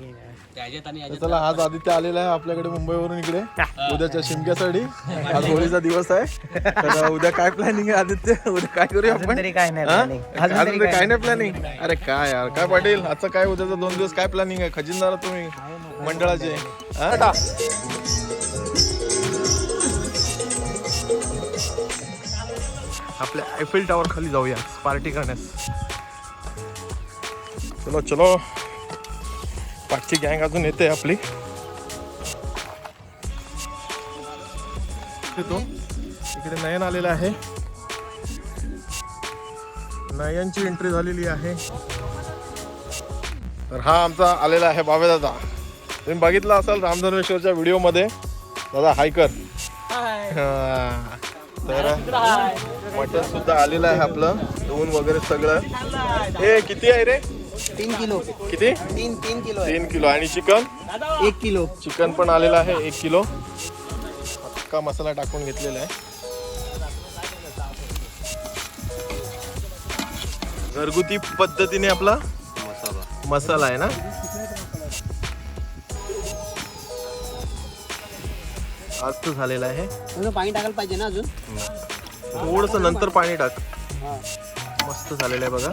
तर चला आज आदित्य आलेला आहे आपल्याकडे मुंबईवरून इकडे. उद्याच्या शिमग्यासाठी. आज होळीचा दिवस आहे. तर उद्या काय प्लॅनिंग आहे आदित्य? उद्या काय करूया आपण? तरी काय नाही हा? planning. अजून तरी काय नाही प्लॅनिंग अरे काय यार काय पाटील? आजचं काय उद्याचा दोन दिवस काय प्लॅनिंग आहे? खजिनदार तुम्ही मंडळाचे. हा? आपल्या आयफेल टावर खाली जाऊया. पार्टी करण्यास. चलो चलो. पाचची गँग अजून येते आपली. येतो इकडे नयन आलेला आहे. नयनची एंट्री झालेली आहे. तर हा आमचा आलेला आहे बाबे दादा. तुम्ही बघितला असाल रामधर्मेश्वरच्या व्हिडिओमध्ये? दादा हाय कर. हा. तर मटन सुद्धा आलेलं आहे आपलं. धुवून वगैरे सगळं. हे किती आहे रे? तीन किलो. किती? तीन तीन किलो आहे. तीन किलो. आणि चिकन? एक किलो. चिकन पण आलेलं आहे एक किलो. अख्खा मसाला टाकून घेतलेला आहे. घरगुती पद्धतीने आपला मसाला आहे ना? आज तर झालेला आहे. थोडं पाणी टाकायला पाहिजे ना अजून? थोडस नंतर पाणी टाक. मस्त झालेलं आहे बघा.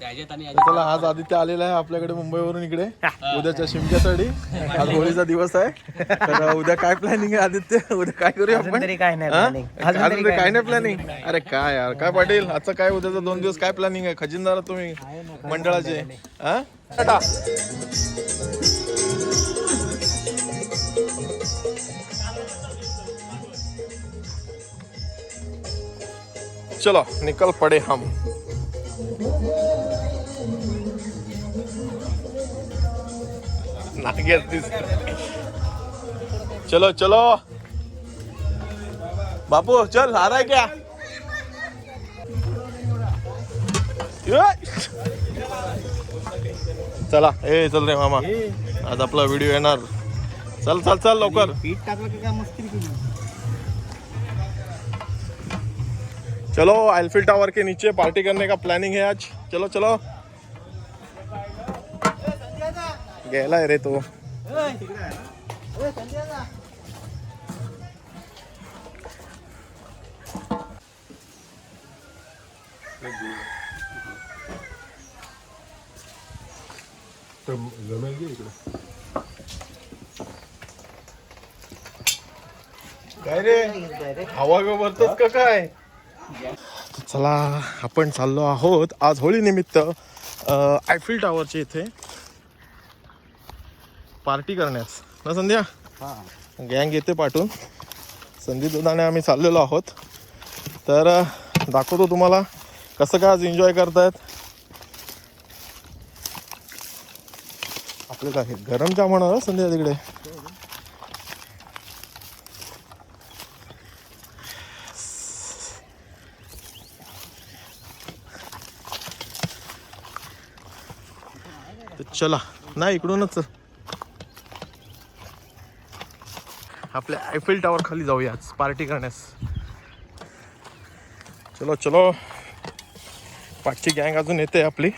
त्याच्यात आणि तर याच्यात चला आज आदित्य आलेला आहे आपल्याकडे मुंबईवरून इकडे. उद्याच्या शिमग्यासाठी आज होळीचा दिवस आहे. तर उद्या काय प्लॅनिंग आहे आदित्य? उद्या काय करूया आपण? तरी काय नाही हा? planning. अजून तरी काय नाही प्लॅनिंग अरे काय यार काय पाटील? आजचं काय उद्याचा दोन दिवस काय प्लॅनिंग आहे? खजिनदार तुम्ही मंडळाचे. हा? टाटा. चलो निकल पडे हम. नाग्यात दिसत चलो चलो. बापू चल आ रहा है क्या! चला ए चल रे मामा. आज आपला व्हिडिओ येणार. चल चल चल लवकर. चलो आइलफिल टावर के नीचे पार्टी करने का प्लानिंग है आज. चलो चलो. गेलाय रे तो काय रे हवा भरतोस का काय चला आपण चाललो आहोत आज होळी निमित्त आयफिल टावरच्या इथे. पार्टी करण्यास. ना संध्या? गँग येते पाठवून संदीप दादाने आम्ही चाललेलो आहोत. तर दाखवतो तुम्हाला कसं काय आज एन्जॉय करतायत. आपलं काय गरम जाम होणार हं संध्या तिकडे. चला नाही इकडूनच. आपल्या आयफेल टावर खाली जाऊया आज. पार्टी करण्यास. चलो चलो. पाचची गँग अजून येते आपली.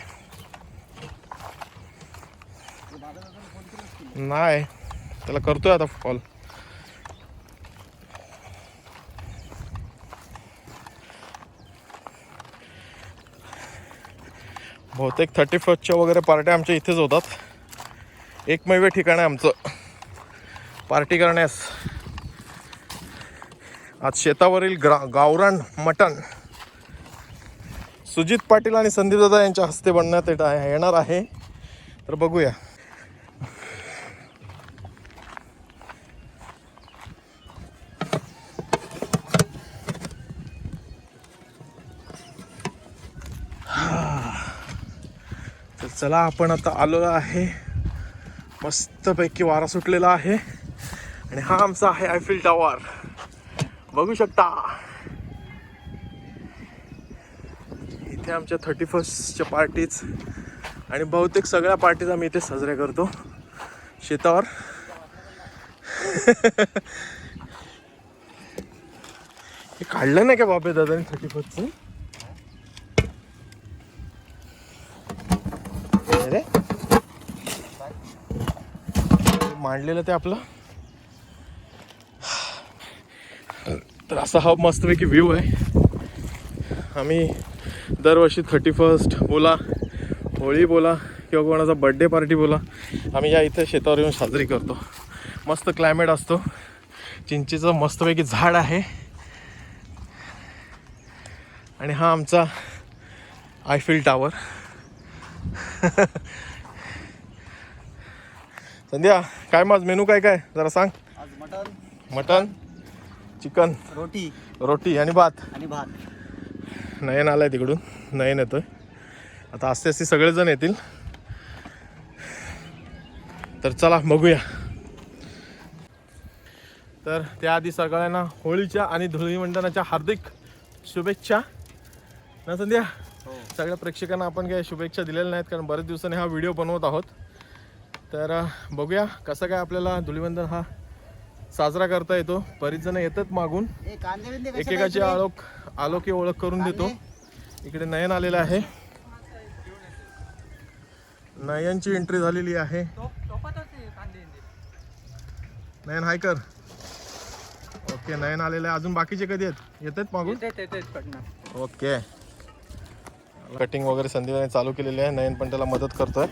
नाही. त्याला करतोय आता कॉल बहुतेक थर्टी फर्स्टच्या वगैरे पार्ट्या आमच्या इथेच होतात. एकमेव ठिकाण आहे आमचं. पार्टी करण्यास. आज शेतावरील ग्रा गावरान मटण. सुजित पाटील आणि संदीप दादा यांच्या हस्ते बनण्यात येणार आहे. तर बघूया. तर चला आपण आता आलो आहे. मस्तपैकी वारा सुटलेला आहे. आणि हा आमचा आहे आयफिल टावर बघू शकता. इथे आमच्या थर्टी फर्स्टच्या पार्टीज आणि बहुतेक सगळ्या पार्टीज आम्ही इथे साजऱ्या करतो. शेतावर. हे काढलं नाही का बाबे दादानी थर्टी फर्स्टचं अरे. मांडलेलं ते आपलं. तर असा हा मस्तपैकी व्ह्यू आहे. आम्ही दरवर्षी थर्टी फर्स्ट बोला होळी बोला किंवा कोणाचा बड्डे पार्टी बोला आम्ही या इथे शेतावर येऊन साजरी करतो. मस्त क्लायमेट असतो. चिंचेचं मस्तपैकी झाड आहे. आणि हा आमचा आयफिल टावर संध्या काय माझ मेनू काय काय? जरा सांग. मटन मटन चिकन रोटी. रोटी आणि भात. आणि भात. नयन आलाय तिकडून. नयन येतोय. आता आस्ते आस्ते सगळेजण येतील. तर चला बघूया. तर त्याआधी सगळ्यांना होळीच्या आणि धुळीवंदनाच्या हार्दिक शुभेच्छा. ना संध्या? सगळ्या प्रेक्षकांना आपण काही शुभेच्छा दिलेल्या नाहीत कारण बरेच दिवसांनी हा व्हिडिओ बनवत आहोत. तर बघूया कसं काय आपल्याला धुळीवंदन हा साजरा करता येतो. बरीच जण येतात मागून. एकेकाची आळोख आलोकी ओळख करून देतो. इकडे नयन आलेला आहे. नयनची एंट्री झालेली आहे. नयन हाय कर. ओके नयन आलेला आहे. अजून बाकीचे कधी आहेत? येत आहेत मागून ओके. कटिंग वगैरे संदीपाने चालू केलेली आहे. नयन पण त्याला मदत करतोय.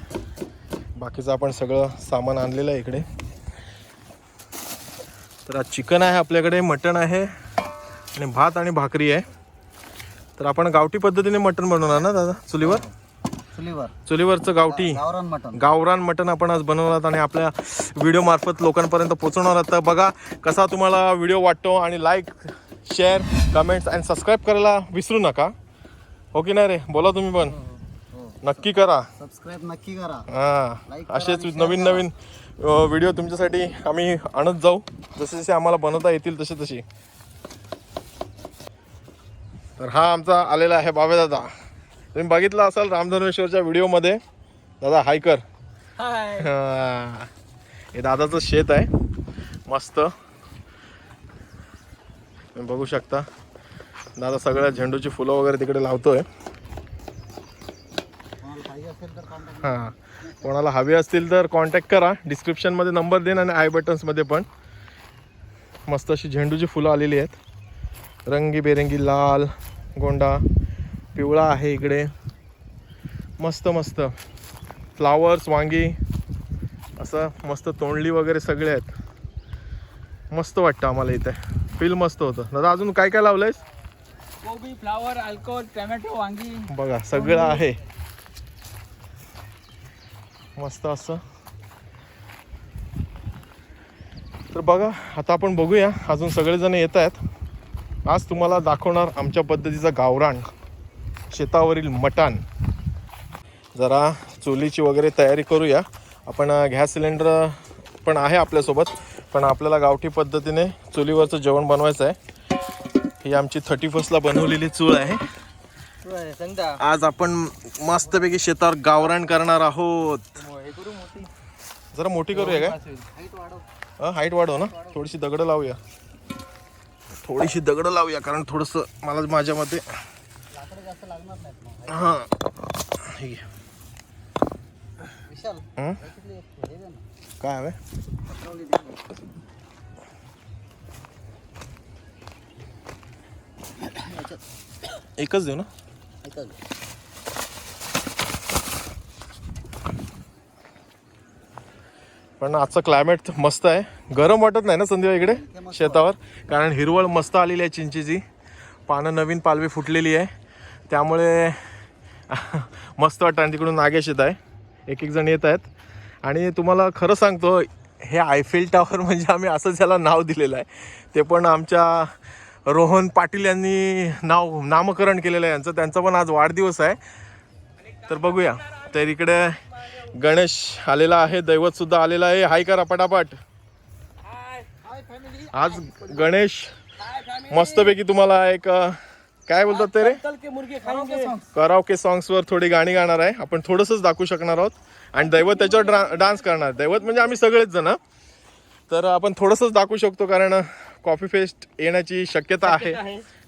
बाकीचं आपण सगळं सामान आणलेलं आहे इकडे. तर आज चिकन आहे आपल्याकडे मटण आहे आणि भात आणि भाकरी आहे. तर आपण गावठी पद्धतीने मटण बनवणार ना दादा? चुलीवर? चुलीवर. चुलीवरचं गावठी. गावरान मटन गावरान मटण आपण आज बनवणार आहोत आणि आपल्या व्हिडिओ मार्फत लोकांपर्यंत पोहोचवणार आहोत. तर बघा कसा तुम्हाला व्हिडिओ वाटतो आणि लाईक शेअर कमेंट्स आणि सबस्क्राईब करायला विसरू नका. हो की नाही रे? बोला तुम्ही पण. हो नक्की करा. सबस्क्राईब नक्की करा. हां. असेच नवीन. नवीन व्हिडिओ तुमच्यासाठी आम्ही आणत जाऊ. जसे जसे आम्हाला बनवता येतील तसे तसे. तर हा आमचा आलेला आहे बाबे दादा. तुम्ही बघितला असाल रामधर्मेश्वरच्या व्हिडिओमध्ये दादा हाय कर. हा. हे दादाचं शेत आहे. मस्त. तुम्ही बघू शकता. दादा सगळ्या झेंडूची फुलं वगैरे तिकडे लावतोय. हां. कोणाला हवे असतील तर कॉन्टॅक्ट करा. डिस्क्रिप्शनमध्ये नंबर देईन आणि आय बटन्समध्ये पण. मस्त अशी झेंडूची फुलं आलेली आहेत. रंगीबेरंगी लाल गोंडा पिवळा आहे इकडे. मस्त मस्त. फ्लावर्स वांगी असं मस्त तोंडली वगैरे सगळे आहेत. मस्त वाटतं आम्हाला इथे. फील मस्त होतं. दादा अजून काय काय लावलंयस? कोबी फ्लावर अल्कोहोल टोमॅटो वांगी. बघा सगळं आहे. मस्त असं. तर बघा आता आपण बघूया. अजून सगळेजण येत आहेत. आज तुम्हाला दाखवणार आमच्या पद्धतीचा गावरान शेतावरील मटण. जरा चुलीची वगैरे तयारी करूया. आपण गॅस सिलेंडर पण आहे आपल्यासोबत पण आपल्याला गावठी पद्धतीने चुलीवरचं जेवण बनवायचं आहे. ही आमची थर्टी फर्स्टला बनवलेली चूळ आहे. आज आपण मस्तपैकी शेतावर गावरान करणार आहोत. जरा मोठी करूया काय? हाईट वाढव. हा ना. थोडीशी दगडं लावूया. थोडीशी दगडं लावूया कारण थोडंसं मला माझ्या मते हां. हे हं? हे काय हवे? एकच देऊ ना. पण आजचं क्लायमेट मस्त आहे. गरम वाटत नाही ना संध्या इकडे शेतावर? कारण हिरवळ मस्त आलेली आहे चिंचेची. पानं नवीन पालवी फुटलेली आहे. त्यामुळे मस्त वाटतं आणि तिकडून नागेश येत आहे. एक एक जण येत आहेत. आणि तुम्हाला खरं सांगतो हे आयफेल टावर म्हणजे आम्ही असंच याला नाव दिलेलं आहे. ते पण आमच्या रोहन पाटील यांनी नाव नामकरण केलेलं आहे यांचं. त्यांचा पण आज वाढदिवस आहे. तर बघूया. तर इकडे गणेश आलेला आहे. दैवतसुद्धा आलेला आहे. हाय करा पटापट. आज गणेश मस्तपैकी तुम्हाला एक काय बोलतात ते रे? कराओके सॉंग्स वर थोडी गाणी गाणार आहे. आपण थोडंसंच दाखवू शकणार आहोत. आणि दैवत त्याच्यावर डान्स करणार. दैवत म्हणजे आम्ही सगळेच जण. तर आपण थोडंसंच दाखवू शकतो कारण कॉफी फेस्ट येण्याची शक्यता आहे.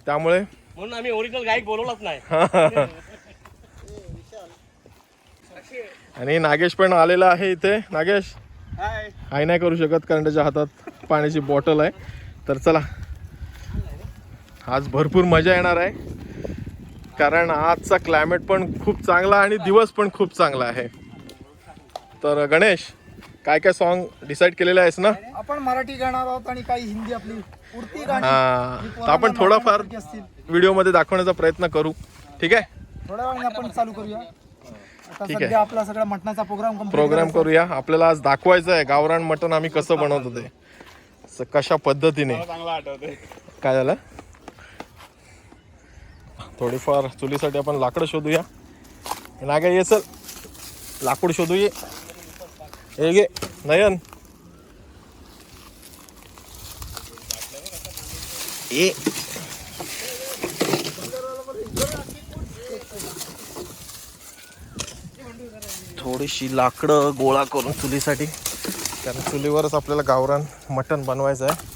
त्यामुळे म्हणून आम्ही ओरिजिनल गायक बोलवलाच नाही. आणि नागेश पण आलेला आहे इथे. नागेश हाय नाही करू शकत कारण त्याच्या हातात पाण्याची बॉटल आहे. तर चला. आज भरपूर मजा येणार आहे. कारण आजचा क्लायमेट पण खूप चांगला आणि दिवस पण खूप चांगला आहे. तर गणेश काय काय सॉन्ग डिसाईड केलेले आहेस ना? आपण मराठी गाणार आहोत आणि काही हिंदी आपली उडती गाणी हा. जी तर पोरांना आपण थोडाफार नाचण्यासारखी असतील. व्हिडिओमध्ये दाखवण्याचा प्रयत्न करू. ठीक आहे? थोड्या वेळाने आपण चालू करूया. आता ठीक आहे. सध्या आपला सगळा मटणाचा प्रोग्राम complete प्रोग्राम करायचा. करूया. आपल्याला आज दाखवायचं आहे गावरान मटण आम्ही कसं बनवतो ते. स- कशा पद्धतीने. काय झालं? थोडीफार चुलीसाठी आपण लाकडं शोधूया. नागा ये चल. लाकूड शोधू ये हे घे नयन ए थोडीशी लाकडं गोळा करून चुलीसाठी. कारण चुलीवरच आपल्याला गावरान मटण बनवायचं आहे.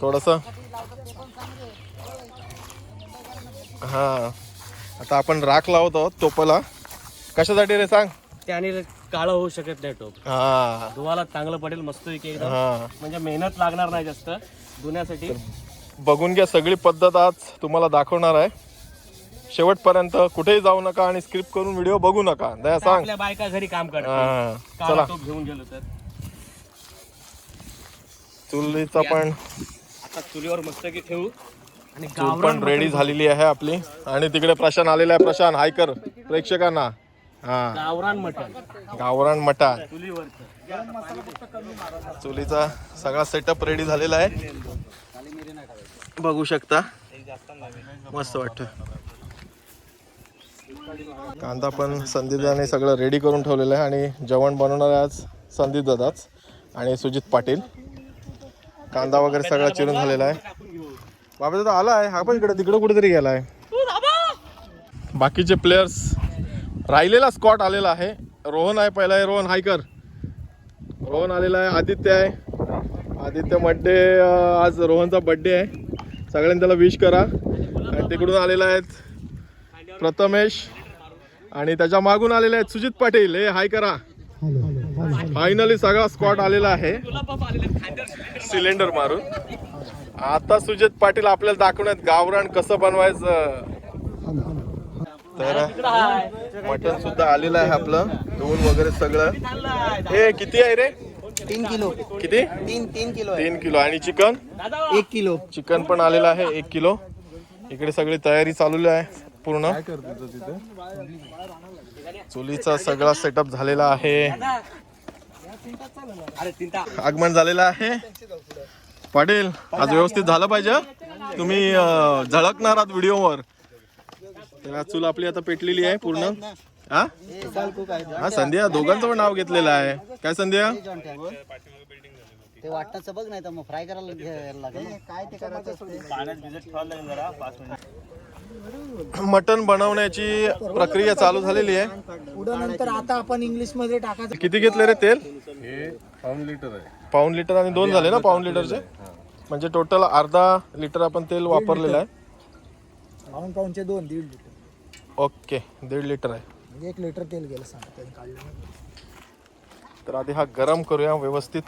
थोडस. हा. आता आपण राख लावत आहोत टोपाला. कशासाठी रे सांग? त्याने काळं होऊ शकत नाही टोप. हा. धुवाला चांगलं पडेल मस्त एकदम. हा. म्हणजे मेहनत लागणार नाही जास्त धुण्यासाठी. बघून घ्या सगळी पद्धत आज तुम्हाला दाखवणार आहे. शेवटपर्यंत कुठेही जाऊ नका आणि स्क्रिप्ट करून व्हिडिओ बघू नका. दया सांग. आपल्या बायका घरी काम करतात. हा. चला. टोप घेऊन गेलो तर. चुलीचा पण. आता चुलीवर मस्त की ठेवू. चूल पण रेडी झालेली आहे आपली. आणि तिकडे प्रशांत आलेला आहे प्रशांत. हाय कर प्रेक्षकांना. हा. गावरान मटण. गावरान मटा चुलीचा सगळा सेटअप रेडी झालेला आहे. बघू शकता. मस्त वाटत. कांदा पण संदीप दादाने सगळं रेडी करून ठेवलेलं आहे आणि जेवण बनवणार आहे आज संदीप दादाच आणि सुजित पाटील. कांदा वगैरे सगळा चिरून झालेला आहे. बाबा दादा आला आहे हा पण इकडे तिकडे कुठेतरी गेला आहे बाकीचे प्लेयर्स राहिलेला स्कॉट आलेला आहे. रोहन आहे पहिला आहे रोहन हायकर रोहन आलेला आहे आदित्य आहे. आदित्य बड्डे आज रोहनचा बड्डे आहे. सगळ्यांनी त्याला विश करा. आणि तिकडून आलेला आहेत प्रथमेश. आणि त्याच्या मागून आलेले आहेत सुजित पाटील. हे हाय करा. फायनली सगळा स्कॉट आलेला आहे. सिलेंडर मारून. आता सुजित पाटील आपल्याला दाखवण्यात गावरान कसं बनवायचं? तर मटन सुद्धा आलेलं आहे आपलं. धुवून वगैरे सगळं. हे किती आहे रे? तीन किलो. किती? तीन तीन किलो तीन किलो. आणि चिकन? एक किलो. चिकन पण आलेलं आहे एक किलो. इकडे सगळी तयारी चालू आहे पूर्ण. चुलीचा सगळा सेटअप झालेला आहे. आगमन झालेलं आहे. पाटील आज व्यवस्थित झालं पाहिजे. हं? तुम्ही झळकणार आहात व्हिडिओवर. तर आज चूल आपली आता पेटलेली आहे पूर्ण. हा हा संध्या दोघांचं पण नाव घेतलेलं आहे. काय संध्या? ते बघ नाही तर मग फ्राय करायला घ्यायला लागेल काय ते करायचं मटन बनवण्याची प्रक्रिया चालू झालेली आहे. पुढं नंतर आता आपण इंग्लिशमध्ये टाकायचं. किती घेतले रे तेल? पाऊन लिटर आहे. पाऊन लिटर आणि दोन झाले ना पाऊन लिटरचे? म्हणजे टोटल अर्धा लिटर आपण तेल वापरलेलं आहे. पाऊन पाऊनचे दोन दीड लिटर. ओके दीड लिटर आहे. म्हणजे एक लिटर तेल गेलं काढलं तर आधी हा गरम करूया व्यवस्थित.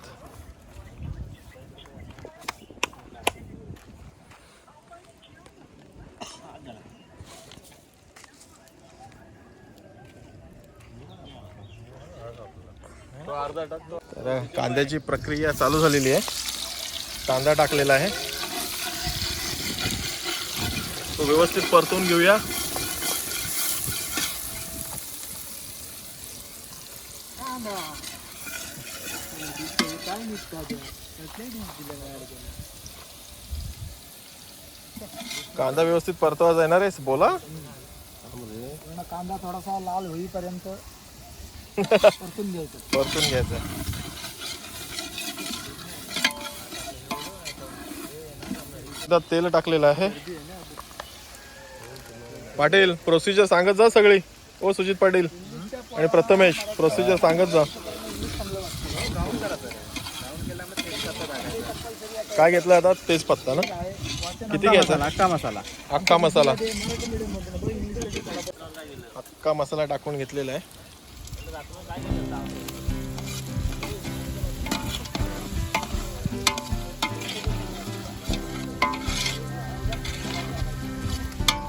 तर कांद्याची प्रक्रिया चालू झालेली आहे. कांदा टाकलेला आहे. तो व्यवस्थित परतून घेऊया. कांदा व्यवस्थित परतवा येणार आहेस बोला. कांदा थोडासा लाल होईपर्यंत परतून घ्यायचं. परतून घ्यायचं. त्यात तेल टाकलेलं आहे. पाटील प्रोसिजर सांगत जा सगळी. ओ सुजित पाटील आणि प्रथमेश प्रोसिजर सांगत जा. काय घेतलं आता? तेजपत्ता ना? किती घ्यायचा अख्खा मसाला. अख्खा मसाला. अख्खा मसाला टाकून घेतलेला आहे.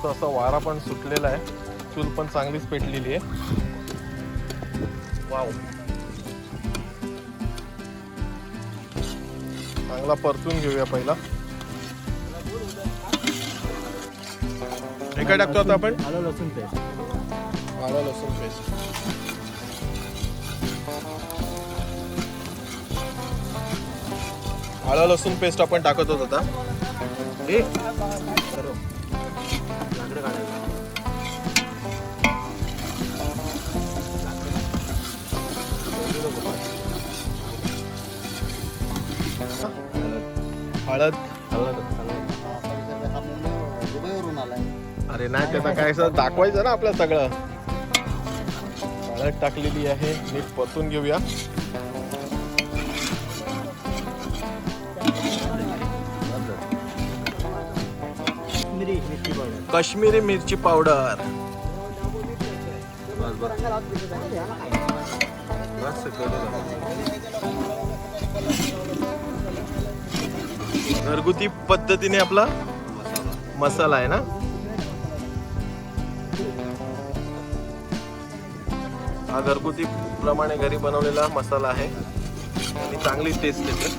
तो असा वारा पण सुटलेला आहे. चूल पण चांगलीच पेटलेली आहे. वाव. चांगला परतून घेऊया पहिला. हे काय टाकतो आता आपण? आलं लसूण पेस्ट आलं लसूण पेस्ट आलं लसूण पेस्ट आपण टाकत होतो आता हळद दुबईवरून आलाय अरे नाही त्याचा काय सर दाखवायचं ना आपलं सगळं. हळद टाकलेली आहे. नीट परतून घेऊया. काश्मीरी मिरची पावडर. बस बस. घरगुती पद्धतीने आपला मसाला आहे ना? हा घरगुती प्रमाणे घरी बनवलेला मसाला आहे. आणि चांगली टेस्ट येते.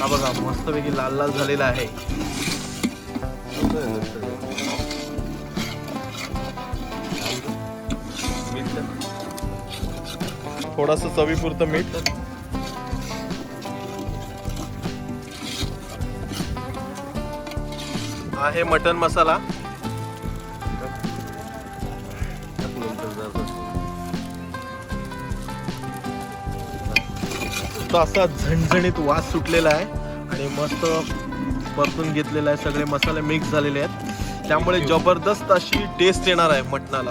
हा बघा मस्तपैकी लाल लाल झालेला आहे. थोडस चवीपुरतं मीठ. आहे मटन मसाला. तो असा झणझणीत वास सुटलेला आहे आणि मस्त परतून घेतलेला आहे. सगळे मसाले मिक्स झालेले आहेत. त्यामुळे जबरदस्त अशी टेस्ट येणार आहे मटणाला.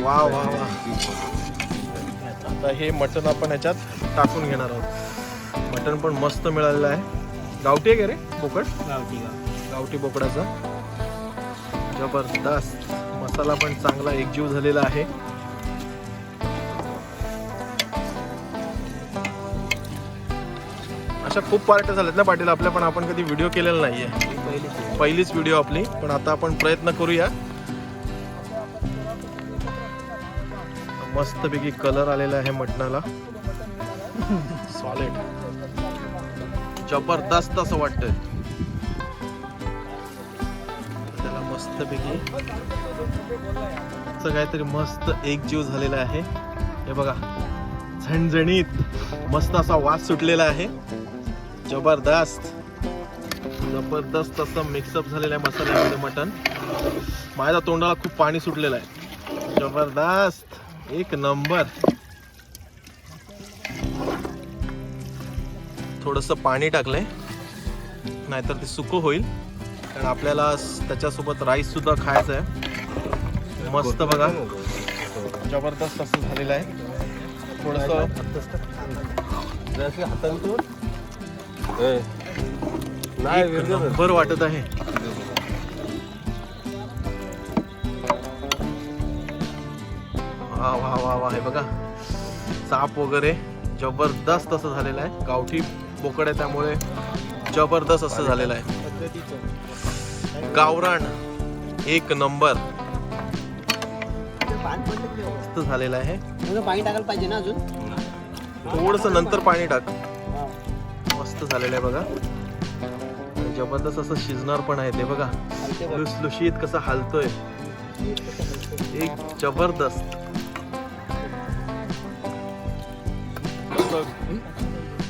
वा वा वा. आता हे मटण आपण ह्याच्यात टाकून घेणार आहोत. मटण पण मस्त मिळालेलं आहे. गावठी आहे का रे? बोकड? गावठी गाव गावठी बोकडाचा. जबरदस्त. मसाला पण चांगला एकजीव झालेला आहे. अशा खूप पार्ट्या झाल्यात ना पाटील आपल्या पण आपण कधी व्हिडिओ केलेला नाहीये. पहिलीच व्हिडिओ आपली. पण आता आपण प्रयत्न करूया. मस्तपैकी कलर आलेला आहे मटणाला. सॉलिड जबरदस्त असं वाटतंय. मस्तपैकी. असं काहीतरी मस्त एकजीव झालेला आहे. हे बघा झणझणीत मस्त असा वास सुटलेला आहे. जबरदस्त. जबरदस्त असं मिक्सअप झालेलं आहे मसाल्यामध्ये मटण. माझ्या तोंडाला खूप पाणी सुटलेलं आहे. जबरदस्त. एक नंबर. थोडस पाणी टाकलंय. नाहीतर ते सुकं होईल. कारण आपल्याला त्याच्यासोबत राईस सुद्धा खायचा आहे मस्त बघा. जबरदस्त असं झालेलं आहे. थोडस एक नंबर वाटत आहे. वा वा वा वा हे बघा. साप वगैरे. जबरदस्त असं झालेलं आहे. गावठी बोकड आहे त्यामुळे जबरदस्त असं झालेलं आहे. गावरान. एक नंबर. मस्त झालेलं आहे. पाणी टाकायला पाहिजे ना अजून? थोडस नंतर पाणी टाक. मस्त झालेलं आहे बघा. जबरदस्त असं शिजणार पण आहे ते बघा. लुसलुशीत कसं हालतोय. एक जबरदस्त.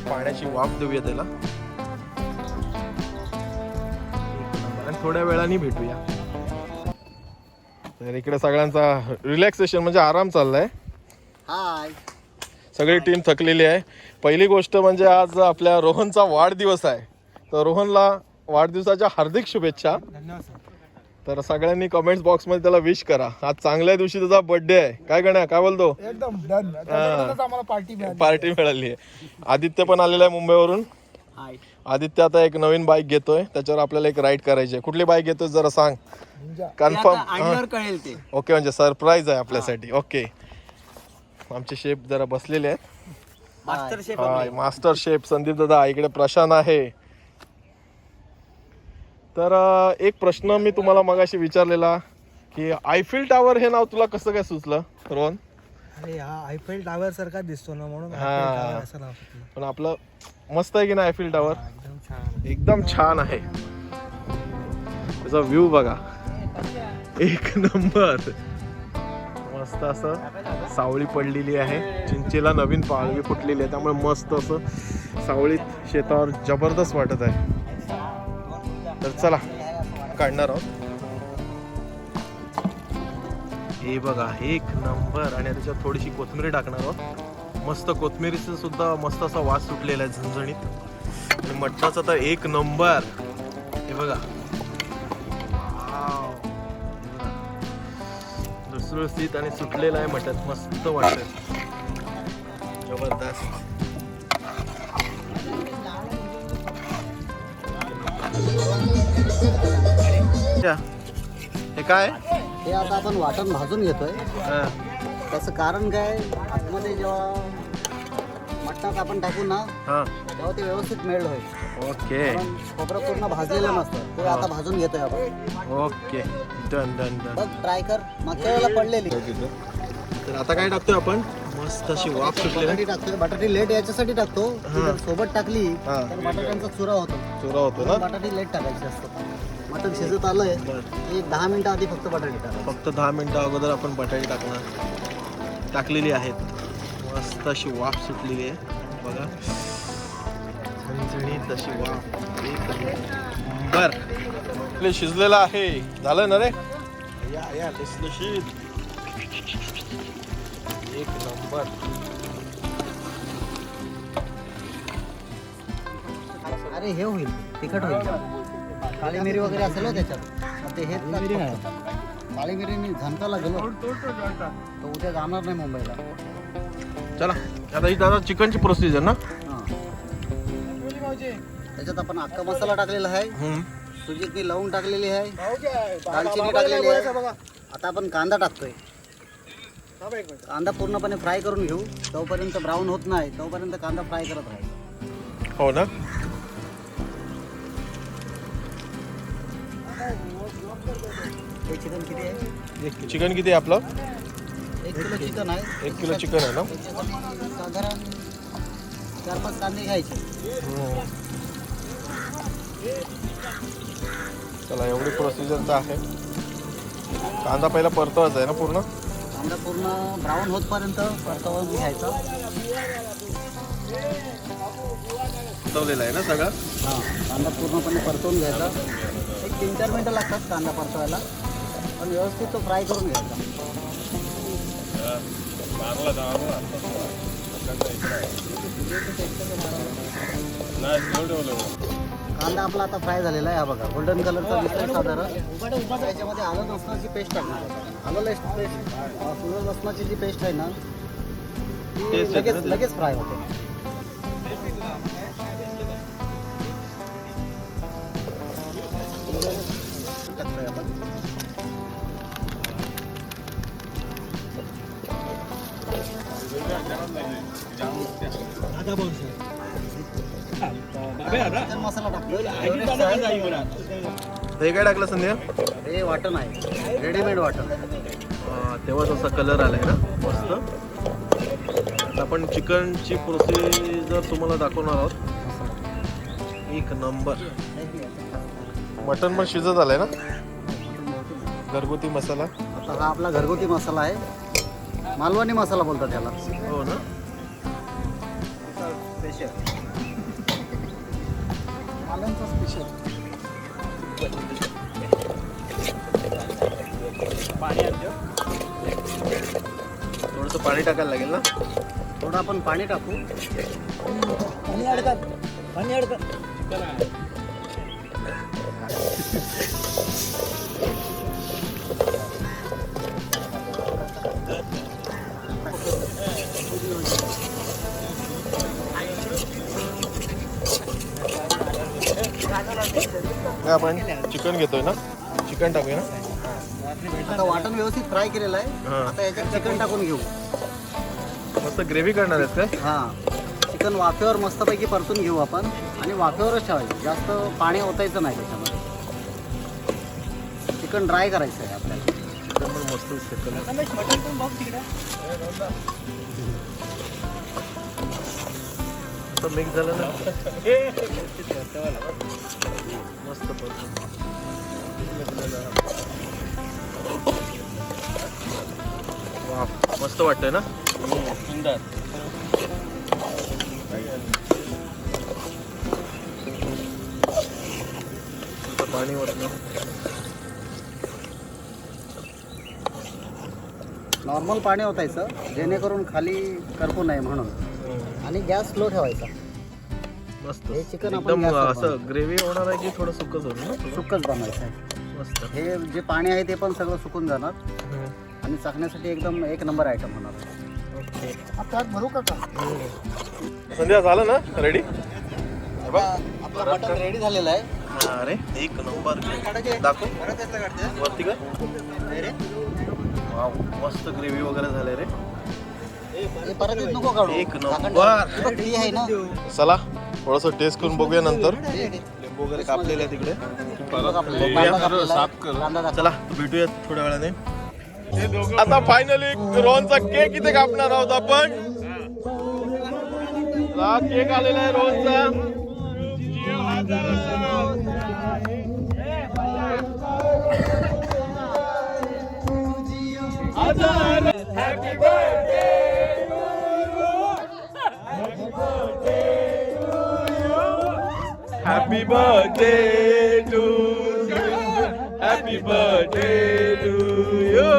पाण्याची वाफ देऊया त्याला. थोड्या वेळाने भेटूया. तर इकडे सगळ्यांचा रिलॅक्सेशन म्हणजे आराम चाललाय. हाय सगळी टीम थकलेली आहे. पहिली गोष्ट म्हणजे आज आपल्या रोहनचा वाढदिवस आहे. तर रोहनला वाढदिवसाच्या हार्दिक शुभेच्छा. धन्यवाद सर तर सगळ्यांनी कमेंट्स बॉक्समध्ये त्याला विश करा. आज चांगल्या दिवशी त्याचा बर्थडे आहे. काय गण्या काय बोलतो? एकदम डन. त्याच्याकडूनच आम्हाला पार्टी मिळाली. पार्टी मिळाली आहे. आदित्य पण आलेला आहे मुंबईवरून. आदित्य आता एक नवीन बाईक घेतोय. त्याच्यावर आपल्याला एक राईड करायची आहे. कुठली बाईक घेतोय जरा सांग. कन्फर्म कळेल ते. ओके म्हणजे सरप्राईज आहे आपल्यासाठी. ओके आमचे शेफ जरा बसलेले आहेत master chef hi master chef Sandeep दादा इकडे प्रशांत आहे. तर एक प्रश्न मी तुम्हाला मगाशी विचारलेला की आयफिल टावर हे नाव तुला कसं काय सुचलं रोहन? अरे हा आयफेल टावर सारखा दिसतो ना म्हणून हा. आयफेल टावर असं नाव सुचलं. पण आपलं मस्त आहे की नाही आयफिल टावर एकदम छान एकदम छान आहे. त्याचा व्ह्यू बघा. एक नंबर. मस्त असं सावळी पडलेली आहे. चिंचेला नवीन पाळवी फुटलेली आहे. त्यामुळे मस्त असं सावळीत शेतावर जबरदस्त वाटत आहे. तर चला काढणार आहोत. हे बघा एक नंबर. आणि त्याच्यात थोडीशी कोथमिरी टाकणार आहोत. मस्त कोथिंबीरीचा सुद्धा मस्त असा वास सुटलेला आहे झणझणीत. आणि मटणाचा तर एक नंबर. हे बघा. Wow. लुसलुसीत आणि सुटलेलं आहे मटण. मस्त वाटत जबरदस्त. हे काय? हे आता आपण वाटण भाजून घेतोय. हा. त्याचं कारण काय? आतमध्ये जेव्हा मटणात आपण टाकू ना हा. तेव्हा ते व्यवस्थित मेल्ड होईल. ओके. खोबरं पूर्ण भाजलेलं नसतं. ते आता भाजून घेतोय आपण. ओके. Done done done. बघ ट्राय कर. मागच्या वेळेला पडलेली. तर आता काय टाकतोय आपण? मस्त अशी वाफ बटाटी टाकतोय. बटाटी लेट याच्यासाठी टाकतो. सोबत टाकली. तर बटाट्यांचा चुरा होतो. चुरा होतो ना? बटाटी लेट टाकायची असतं मटण शिजत आलंय. एक दहा मिनिटं आधी फक्त बटाटी टाकायची फक्त दहा मिनिटं अगोदर आपण बटाटे टाकणार. टाकलेली आहेत. मस्त अशी वाफ सुटलेली आहे. बघा. झणझणीत अशी वाफ. एक नंबर आपले शिजलेलं आहे. झालं ना रे? या या लसलशीत एक नंबर. अरे हे होईल. तिखट होईल. काळी मिरी वगैरे असेल हो त्याच्यात. ते हेच मिरी नाही. काळी मिरीने झणकाला गेलो. तर उद्या जाणार नाही मुंबईला. चला आता ही दादा चिकनची प्रोसिजर ना? हां. त्याच्यात आपण अख्खा मसाला टाकलेला आहे. सुजीतनी लवंग टाकलेली आहे. दालचिनी टाकलेली आहे. आता आपण कांदा टाकतोय. कांदा पूर्णपणे फ्राय करून घेऊ. तोपर्यंत ब्राऊन होत नाही. तोपर्यंत कांदा फ्राय करत राहायचा हो ना? हे चिकन किती आहे? चिकन किती आहे आपलं? एक किलो चिकन आहे. एक किलो चिकन आहे ना? त्याच्यासाठी साधारण चार पाच कांदे घ्यायचे. चला एवढी प्रोसिजर तर आहे. कांदा पहिला परतवायचा आहे ना पूर्ण? कांदा पूर्ण ब्राऊन होतपर्यंत परतवून घ्यायचा. परतवलेला आहे ना सगळं? हां कांदा पूर्णपणे परतवून घ्यायचा. तीन चार मिनटं लागतात कांदा परतवायला. पण व्यवस्थित तो फ्राय करून घ्यायचा. कांदा आपला आता फ्राय झालेला आहे हा बघा. गोल्डन कलरचा दिसतोय साधारण. त्याच्यामध्ये आलं लसणाची पेस्ट टाकणार आलं लस पेस्ट आलं लसणाची जी पेस्ट आहे ना ती लगेच? लगेच फ्राय होते. हे काय टाकलं संध्या? हे वाटण आहे. रेडीमेड वाटण. तेव्हाच असा कलर आलाय ना? मस्त. आपण चिकनची प्रोसिजर तुम्हाला दाखवणार आहोत. एक नंबर मटन पण शिजत आलंय ना? घरगुती मसाला. आता हा आपला घरगुती मसाला आहे. मालवणी मसाला बोलतात त्याला हो ना? थोडंसं पाणी टाकायला लागेल ना? थोडं आपण पाणी टाकू. काय आपण चिकन घेतोय ना? चिकन टाकूया ना? आता वाटण व्यवस्थित फ्राय केलेलं आहे. आता याच्यात चिकन टाकून घेऊ. मस्त ग्रेव्ही करणार आहेत काय? हा. चिकन वाफेवर मस्तपैकी परतून घेऊ आपण. आणि वाफेवरच ठेवायचं. जास्त पाणी ओतायचं नाही त्याच्यामध्ये. चिकन ड्राय करायचं आहे आपल्याला. चिकन पण मस्त मस्त मिक्स झालं ना? मस्त. वा मस्त वाटतंय ना? सुंदर. आता पाणी वरनं. नॉर्मल पाणी ओतायचं जेणेकरून खाली करपू नये म्हणून. आणि गॅस स्लो ठेवायचा. मस्त. हे चिकन आपण एकदम गॅसवर असं ग्रेव्ही होणार आहे की थोडं सुकच होईल ना सुक्कच बनवायचं आहे. मस्त. हे जे पाणी आहे ते पण सगळं सुकून जाणार. आणि चाखण्यासाठी एकदम एक नंबर आयटम होणार. ओके. त्यात भरू का का? संध्या झालं ना? रेडी आपलं मटण रेडी झालेलं आहे. अरे एक नंबर. दाखव. वरती का वाव मस्त ग्रेव्ही वगैरे झाले रे. एक नंबर. चला थोडस टेस्ट करून बघूया नंतर. लिंबू वगैरे कापलेले आहे तिकडे बघ आपलं, बघूया. चला भेटूया थोड्या वेळाने. आता फायनली रोहनचा केक इथे कापणार आहोत आपण. हा. केक आलेला आहे रोहनचा. Happy birthday to happy birthday to you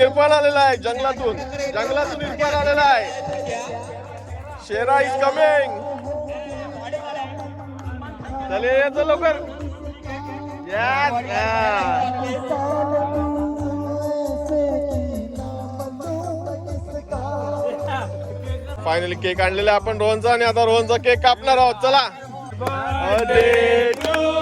Irfan आलेला आहे जंगलातून. जंगलातून इरफान आलेला आहे. शेरा इज कमिंग चले येतो लवकर. फायनली केक आणलेला आहे आपण रोहनचा आणि आता रोहनचा केक कापणार आहोत. चला. Birthday to